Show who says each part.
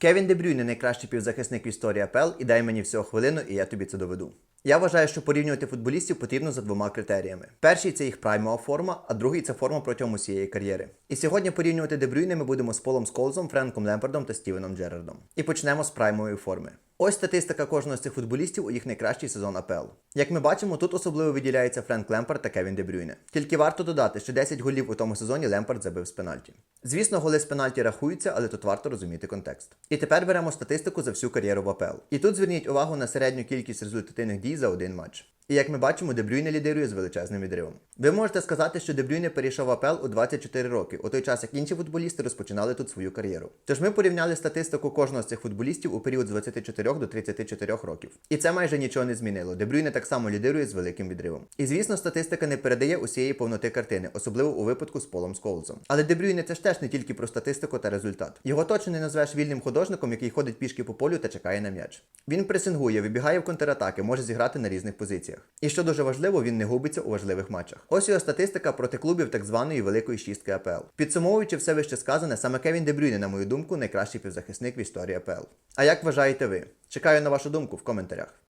Speaker 1: Кевін Дебрюйне найкращий півзахисник в історії АПЛ і дай мені всього хвилину, і я тобі це доведу. Я вважаю, що порівнювати футболістів потрібно за двома критеріями. Перший це їх праймова форма, а другий це форма протягом усієї кар'єри. І сьогодні порівнювати Де Брюйне ми будемо з Полом Сколзом, Френком Лемпардом та Стівеном Джерардом. І почнемо з праймової форми. Ось статистика кожного з цих футболістів у їх найкращий сезон АПЛ. Як ми бачимо, тут особливо виділяється Френк Лемпард та Кевін Де Брюйне. Тільки варто додати, що 10 голів у тому сезоні Лемпард забив з пенальті. Звісно, голи з пенальті рахуються, але тут варто розуміти контекст. І тепер беремо статистику за всю кар'єру в АПЛ. І тут зверніть увагу на середню кількість результативних дій diesel that much. І як ми бачимо, Де Брюйне лідирує з величезним відривом. Ви можете сказати, що Де Брюйне перейшов в АПЛ у 24 роки, у той час як інші футболісти розпочинали тут свою кар'єру. Тож ми порівняли статистику кожного з цих футболістів у період з 24 до 34 років. І це майже нічого не змінило. Де Брюйне так само лідирує з великим відривом. І звісно, статистика не передає усієї повноти картини, особливо у випадку з Полом Сколзом. Але Де Брюйне це ж теж не тільки про статистику та результат. Його точно не назвеш вільним художником, який ходить пішки по полю та чекає на м'яч. Він пресингує, вибігає в контратаки, може зіграти на різних позиціях. І що дуже важливо, він не губиться у важливих матчах. Ось його статистика проти клубів так званої великої шістки АПЛ. Підсумовуючи все вище сказане, саме Кевін Дебрюйне, на мою думку, найкращий півзахисник в історії АПЛ. А як вважаєте ви? Чекаю на вашу думку в коментарях.